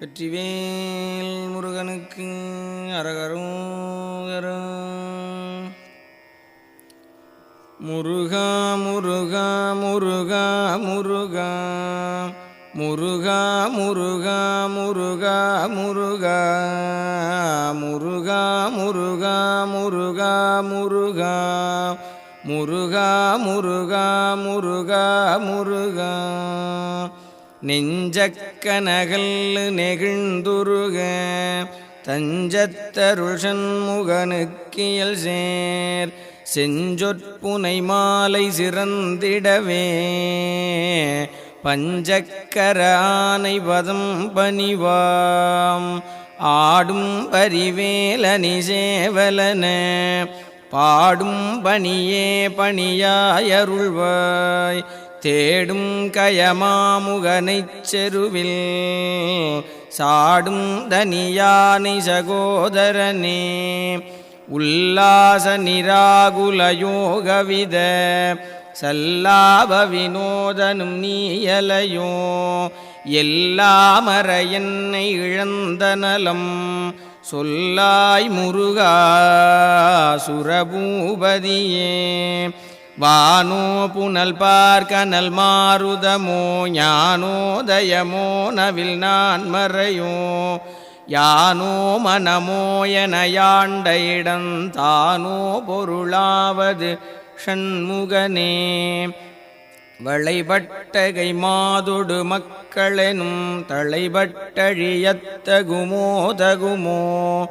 வெற்றிவேல் முருகனுக்கு அரகரும் முருகா முருகா முருகா முருகா. முருகா முருகா முருகா முருகா. முருகா முருகா முருகா முருகா. முருகா முருகா முருகா முருகா. நெஞ்சக்கனகல் நெகிழ்ந்துருக தஞ்சத்தருள் சண்முகனுக்கியல் சேர் செஞ்சொற்புனை மாலை சிறந்திடவே பஞ்சக்கர ஆனை பதம் பணிவாம் ஆடும் பரிவேலனி சேவலன பாடும் பணியே பணியாயருள்வாய் தேடும் கயமாமுகனைச் செருவில் சாடும் தனியானை சகோதரனே உல்லாச நிராகுல யோகவித சல்லாப வினோதனும் நீயலையோ எல்லாமற என்னை இழந்த நலம் சொல்லாய் முருகா சுரபூபதியே. வானோ புனல் பார்க்கனல் மாறுதமோ ஞானோதயமோ நவில் நான் மறையோ. யானோ மனமோ என யாண்ட இடம் தானோ பொருளாவது ஷண்முகனே. வளைபட்டகை மாதொடு மக்களெனும் தளைபட்டழியத்தகுமோ தகுமோ.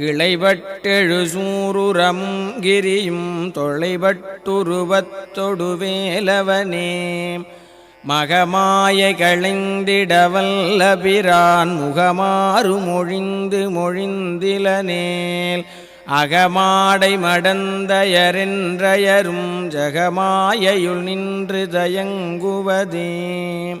கிளைபட்டெழு சூருரமும் கிரியும் தொலைபட்டுருவத்தொடுவேலவனே மகமாய களைந்திடவல்ல பிரான் முகமாறு மொழிந்து மொழிந்திலனேல். அகமாடை மடந்தயரென்றயரும் ஜகமாயையுள் நின்று தயங்குவதே.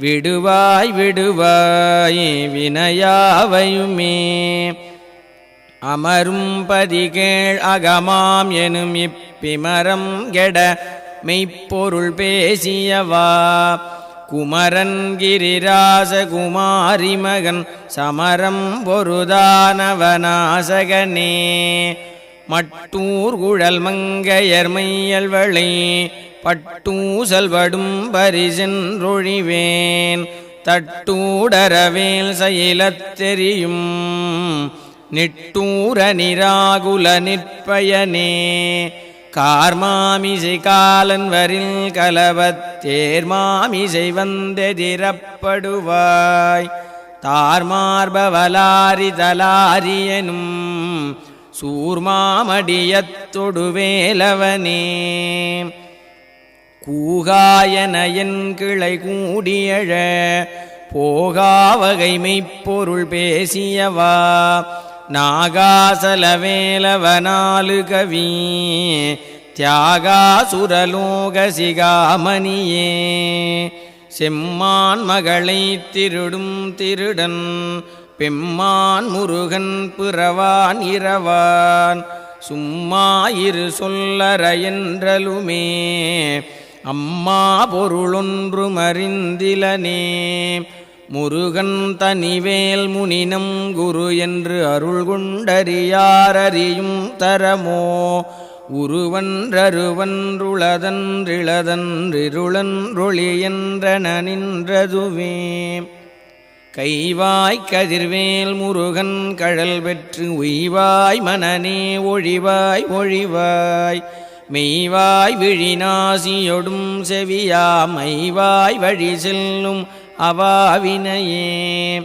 விடுவாய் விடுவாய் வினையாவையுமே. அமரும் பதிகேள் அகமாம் எனும் இப்பிமரம் கெட மெய்ப்பொருள் பேசியவா. குமரன் கிரிராச குமாரி மகன் சமரம் பொருதானவனாசகனே. மட்டூர் குழல் மங்கையர் மையல்வளை பட்டூசல்படும் பரிசென்றொழிவேன் தட்டூடரவேல் செயலத்தெரியும் நிட்டூர நிராகுல நிற்பயனே. கார்மாமிசை காலன்வரில் கலவத்தேர்மாமிசை வந்தெதிரப்படுவாய். தார்மார்பவலாரி தலாரியனும் சூர்மாமடியத்தொடுவேலவனே கூகாயனையன் கிளை கூடியழ போகாவகைமைப்பொருள் பேசியவா நாகாசலவேலவனாலு கவி தியாகாசுரலோக சிகாமணியே. செம்மான் மகளை திருடும் திருடன் பெம்மான் முருகன் பிறவான் இரவான் சும்மா சொல்லற என்றலுமே அம்மா பொருளொன்று மறிந்திலனே முருகன் தனிவேல் முனினம் குரு என்று அருள் குண்டறியாரறியும் தரமோ உருவன்றருவன்றுளதன்றிளதன்றிருளன்றொளியென்றன நின்றதுவே. கைவாய் கதிர்வேல் முருகன் கழல் பெற்று உய்வாய் மனநே ஒழிவாய் ஒழிவாய். மெய்வாய் விழிநாசியொடும் செவியா மைவாய் வழி செல்லும் அவாவினையே.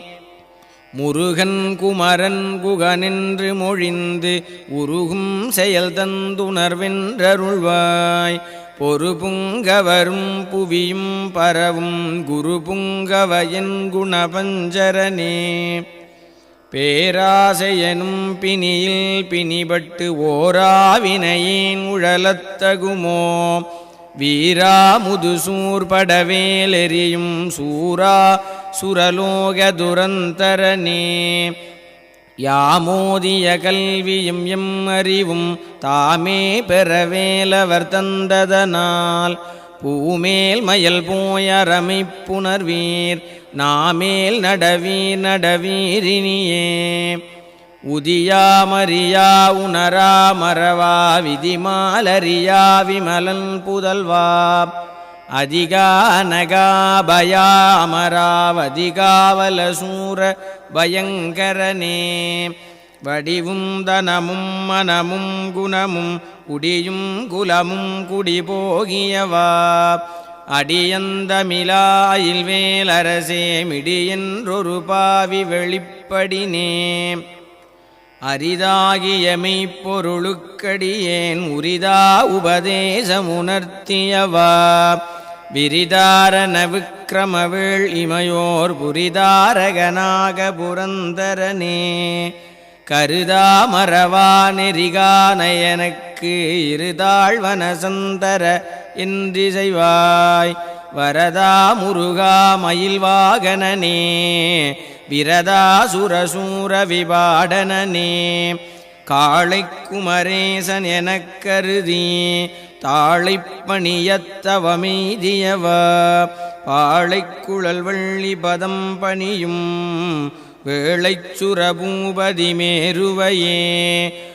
முருகன் குமரன் குகனின்று மொழிந்து உருகும் செயல் தந்துணர்வென்றருள்வாய் பொறுபுங்கவரும் புவியும் பரவும் குரு புங்கவயன் குணபஞ்சரனே. பேராசையனும் பிணியில் பிணிபட்டு ஓராவினையின் உழலத்தகுமோ? வீரா முதுசூர்படவேலெறியும் சூரா சுரலோக துரந்தரனே. யாமோதிய கல்வியும் எம் அறிவும் தாமே பெறவேலவர் தந்ததனால் பூமேல் மயல் போயரமைப்புணர்வீர் நாமேல் நடவீர் நடவீரினியே உதியா மரியா உணரா மறவா விதிமாலரியா விமலன் புதல்வா. அதிகா நகாபயா அமராவதிகாவல பயங்கரனே. வடிவும் தனமும் மனமும் குணமும் குடியும் குலமும் குடிபோகியவா அடியந்தமிழாயில் வேலரசே மிடியென்றொரு பாவி வெளிப்படினே. அரிதாகிய மெய்ப்பொருளுக்கடியேன் உரிதா உபதேசமுணர்த்தியவா விரிதாரண விக்கிரமவேள் இமையோர் புரிதாரகனாக புரந்தரனே. கருதா மறவா நெறிகா நயனக்கு இருதாழ்வனசந்தர சந்தர என்றிசைவாய். வரதா முருகா மயில் வாகனனே விரதா சுரசூர விபாடனே காளை குமரேசன் எனக் கருதி தாழைப்பணியத்தவமீதியவ பாழைக்குழல் வள்ளி பதம் பணியும் வேளைச் சுரபூபதி மேருவையே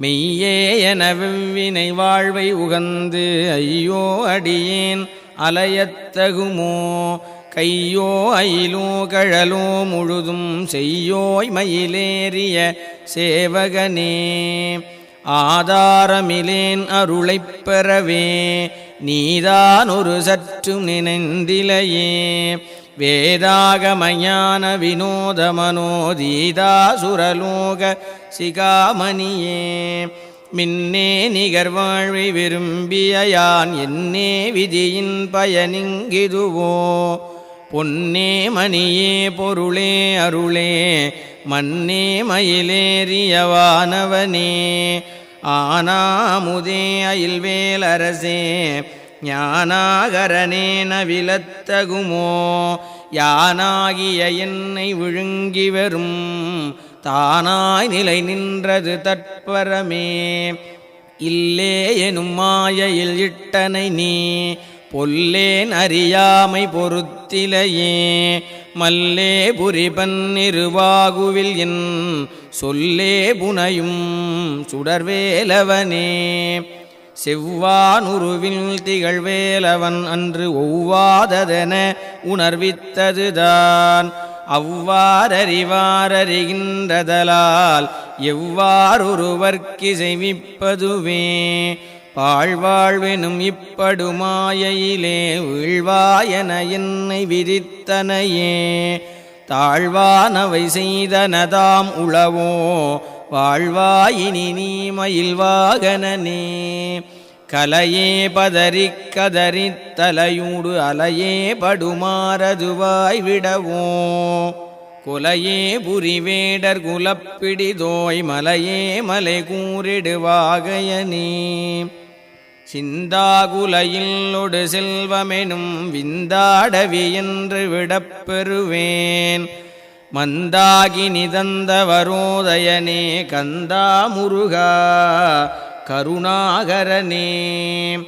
மெய்யே என வெவ்வினை வாழ்வை உகந்து ஐயோ அடியேன் அலையத்தகுமோ கையோ அயிலோ கழலோ முழுதும் செய்யோய் மயிலேறிய சேவகனே. ஆதாரமிலேன் அருளைப் பெறவே நீதான் ஒரு சற்றும் நினைந்திலையே. வேதாகமயான வினோதமனோதீதா சுரலோக சிகாமணியே. மின்னே நிகர்வாழ்வை விரும்பிய யான் என்னே விதியின் பயனிங்கிதுவோ. பொன்னே மணியே பொருளே அருளே மன்னே மயிலேறியவானவனே ஆனாமுதே அயில்வேலரசே ஞானாகரனே நவிலத்தகுமோ. யானாகிய என்னை விழுங்கி வரும் தானாய் நிலை நின்றது தற்பரமே. இல்லே எனும் மாயையில் இட்டனை நீ பொல்லேன் அறியாமை பொறுத்திலையே மல்லே புரிபன்னிருவாகுவில் என் சொல்லே புனையும் சுடர்வேலவனே. செவ்வானுருவில் திகழ்வேலவன் அன்று ஒவ்வாததென உணர்வித்ததுதான். அவ்வாறறிவாரறிகின்றதலால் எவ்வாறொருவர்க்கு செய்விப்பதுவே பாழ்வாழ்வெனும் இப்படுமாயையிலே வீழ்வாயன என்னை விதித்தனையே தாழ்வானவை செய்தனதாம் உளவோ? வாழ்வாயினி நீ மயில் வாகனனே கலையே பதறி கதறி தலையூடு அலையே படுமாறதுவாய் விடவோ? குலையே புரிவேடர் குலப்பிடிதோய் மலையே மலை கூறிடுவாகையனே சிந்தாகுலையில் ஒடு செல்வமெனும் விந்தாடவி என்று விடப்பெறுவேன் மந்தாகி நிதந்த வரோதயனே கந்தா முருகா கருணாகரனே.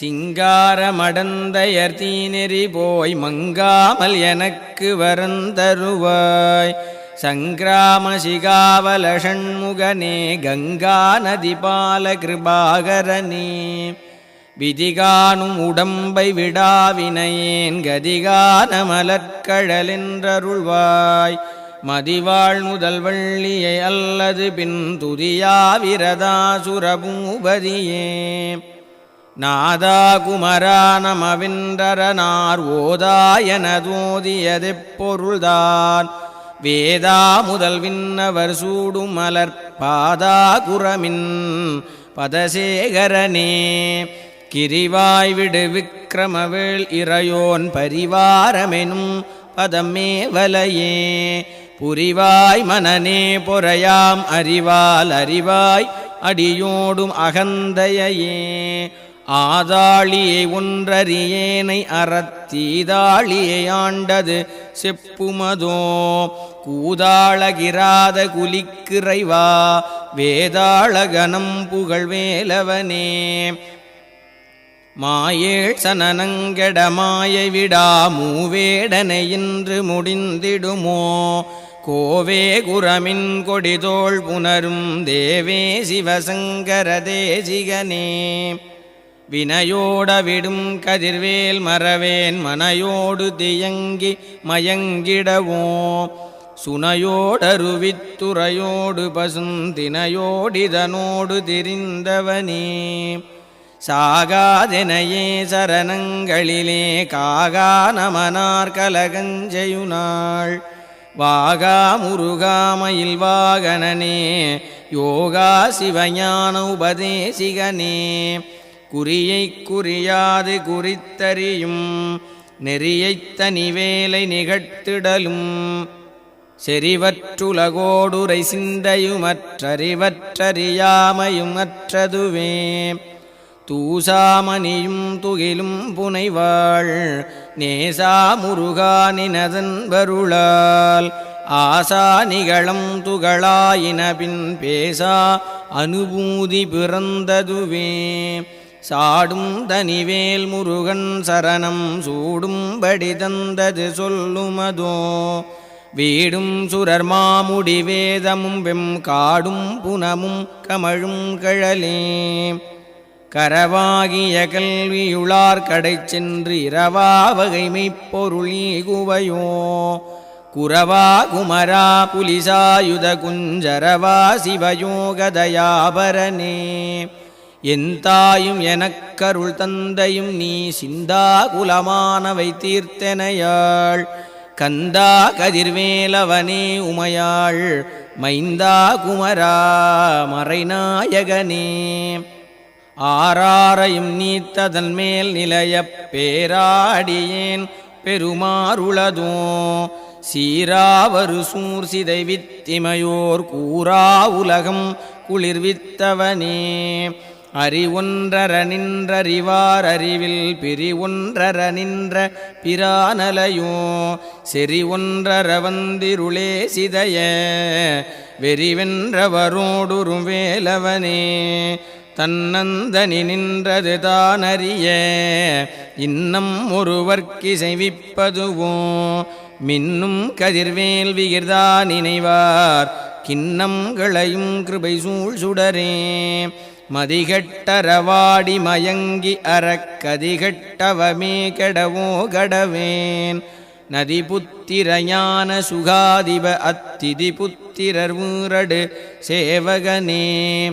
சிங்காரமடந்தயர் தீநெறி போய் மங்காமல் எனக்கு வரந்தருவாய். சங்கிராம சிகாவல ஷண்முகனே கங்கா நதிபால கிருபாகரனே விதிகானும் உடம்பை விடாவினையேன் கதிகான மலர்கழலென்றருள்வாய் மதிவாழ் முதல் வள்ளியை அல்லது பின் துதியாவிரதாசுரபூபதியே நாதா குமரா நமவின்றரனார் ஓதாயனதோதியதெப்பொருள்தான் வேதா முதல் விண்ணவர் சூடும் மலர் பாதா குரமின் பதசேகரனே. கிரிவாய் விடு விக்கிரமவேள் இறையோன் பரிவாரமெனும் பதமே வலையே புரிவாய் மனநே பொறையாம் அறிவால் அறிவாய் அடியோடும் அகந்தையே ஆதாளியை ஒன்றறியேனை அறத்தீதாளியை ஆண்டது செப்புமதோ. கூதாளகிராத குலிக்கிறைவா வேதாளகனம் புகழ்வேலவனே. மாயேள் சனனங்கெட மாயை விடா மூவேடனை இன்று முடிந்திடுமோ. கோவே குரமின் கொடிதோள் புனரும் தேவே சிவசங்கர தேசிகனே. வினையோட விடும் கதிர்வேல் மறவேன் மனையோடு தியங்கி மயங்கிடவோ. சுனையோடருவித்துறையோடு பசுந்தினையோடிதனோடு திரிந்தவனே. சாகாதெனையே சரணங்களிலே காகா நமனார் கலகஞ்செயுனாள் வாகா முருகாமயில் வாகனனே யோகா சிவஞான உபதேசிகனே. குறியை குறியாது குறித்தறியும் நெறியைத் தனிவேலை நிகழ்த்திடலும். செறிவற்றுலகோடுரை சிந்தையுமற்றறிவற்றறியாமையும் அற்றதுவே தூசாமணியும் துகிலும் புனைவாள். நேசா முருகானினதன் வருளால். ஆசா நிகழம் துகளாயினபின் பேசா அனுபூதி பிறந்ததுவே. சாடும் தனிவேல் முருகன் சரணம் சூடும்படி தந்தது சொல்லுமதோ. வீடும் சுரர் மாமுடி வேதமும் வெம் காடும் புனமும் கமழும் கழலே. கரவாகிய கல்வியுளார் கடை சென்று இரவா வகைமை பொருளீகுவையோ குரவா குமரா புலிசாயுத குஞ்சரவா சிவயோகதயாபரனே என் தாயும் எனக்கருள் தந்தையும் நீ சிந்தா குலமானவை தீர்த்தனையாள். கந்தா கதிர்வேலவனே உமையாள். மைந்தா குமரா மறைநாயகனே. ஆராரையும் நீத்ததன் மேல் நிலையப் பேராடியேன் பெருமாறுளதோ. சீராவரு சூர் சிதை வித்திமையோர் கூறா உலகம் குளிர்வித்தவனே. அறிவொன்றர நின்றறிவார் அறிவில் பிரிவொன்றர நின்ற பிரானலையோ. செறி ஒன்றர வந்திருளே சிதைய வெறிவென்றவரோடுரும் வேலவனே. தன்னந்தனி நின்றது தானறிய. இன்னம் ஒருவர்க்கிசைவிப்பதுவோ. மின்னும் கதிர்வேல் விகிர்தா நினைவார். கிண்ணங்களையும் கிருபை சூழ் சுடரே. மதிகட்டரவாடி மயங்கி அறக்கதிகட்டவமே கெடவோ கடவேன். நதி புத்திர சுகாதிப அத்திதி புத்திரர் ஊரடு சேவகனே.